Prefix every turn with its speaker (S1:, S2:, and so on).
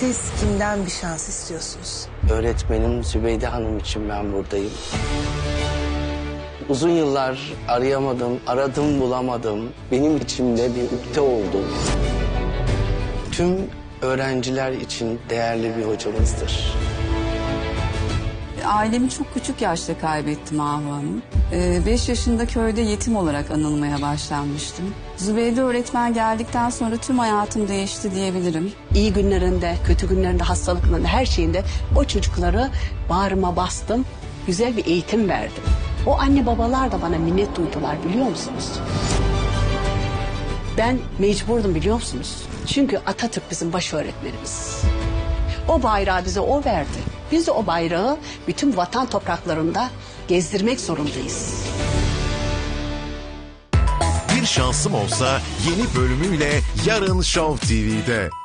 S1: Siz kimden bir şans istiyorsunuz?
S2: Öğretmenim Zübeyde Hanım için ben buradayım. Uzun yıllar arayamadım, aradım bulamadım. Benim içimde bir ukde oldu. Tüm öğrenciler için değerli bir hocamızdır.
S3: Ailemi çok küçük yaşta kaybettim Ahu Hanım. 5 yaşında köyde yetim olarak anılmaya başlanmıştım. Zübeyde öğretmen geldikten sonra tüm hayatım değişti diyebilirim.
S4: İyi günlerinde, kötü günlerinde, hastalıklarında, her şeyinde o çocukları bağrıma bastım. Güzel bir eğitim verdim. O anne babalar da bana minnet duydular biliyor musunuz? Ben mecburdum biliyor musunuz? Çünkü Atatürk bizim baş öğretmenimiz. O bayrağı bize o verdi. Biz de o bayrağı bütün vatan topraklarında gezdirmek zorundayız.
S5: Bir şansım olsa yeni bölümüyle yarın Show TV'de.